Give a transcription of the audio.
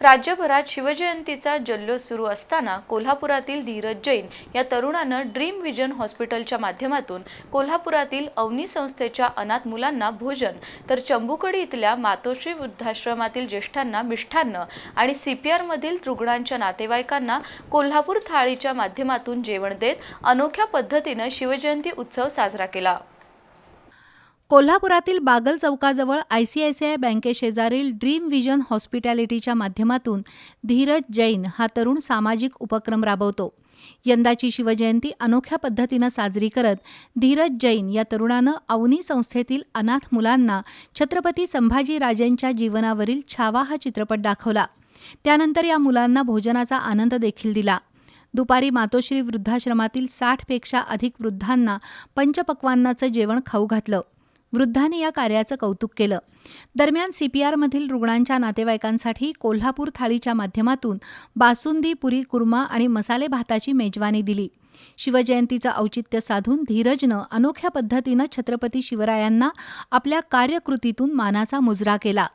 राज्यभरात शिवजयंतीचा जल्लोष सुरू असताना कोल्हापुरातील धीरज जैन या तरुणानं ड्रीम विजन हॉस्पिटलच्या माध्यमातून कोल्हापुरातील अवनी संस्थेच्या अनाथ मुलांना भोजन तर चंबुकडी इथल्या मातोश्री वृद्धाश्रमातील ज्येष्ठांना मिष्ठान्न आणि सी पी आरमधील रुग्णांच्या नातेवाईकांना कोल्हापूर थाळीच्या माध्यमातून जेवण देत अनोख्या पद्धतीनं शिवजयंती उत्सव साजरा केला. कोल्हापुरातील Bagal चौकाजवळ I C I C I बँकेशेजारील dream vision हॉस्पिटॅलिटीच्या माध्यमातून धीरज जैन हा तरुण सामाजिक उपक्रम राबवतो. यंदाची शिवजयंती अनोख्या पद्धतीनं साजरी करत धीरज जैन या तरुणानं अवनी संस्थेतील अनाथ मुलांना छत्रपती संभाजी राजेंच्या जीवनावरील छावा हा चित्रपट दाखवला. त्यानंतर या मुलांना भोजनाचा आनंद देखील दिला. दुपारी मातोश्री वृद्धाश्रमातील साठपेक्षा अधिक वृद्धांना पंचपक्वान्नाचं जेवण खाऊ घातलं. वृद्धांनी या कार्याचं कौतुक केलं. दरम्यान सीपीआरमधील रुग्णांच्या नातेवाईकांसाठी कोल्हापूर थाळीच्या माध्यमातून बासुंदी पुरी कुर्मा आणि मसाले भाताची मेजवानी दिली. शिवजयंतीचं औचित्य साधून धीरजनं अनोख्या पद्धतीनं छत्रपती शिवरायांना आपल्या कार्यकृतीतून मानाचा मुजरा केला.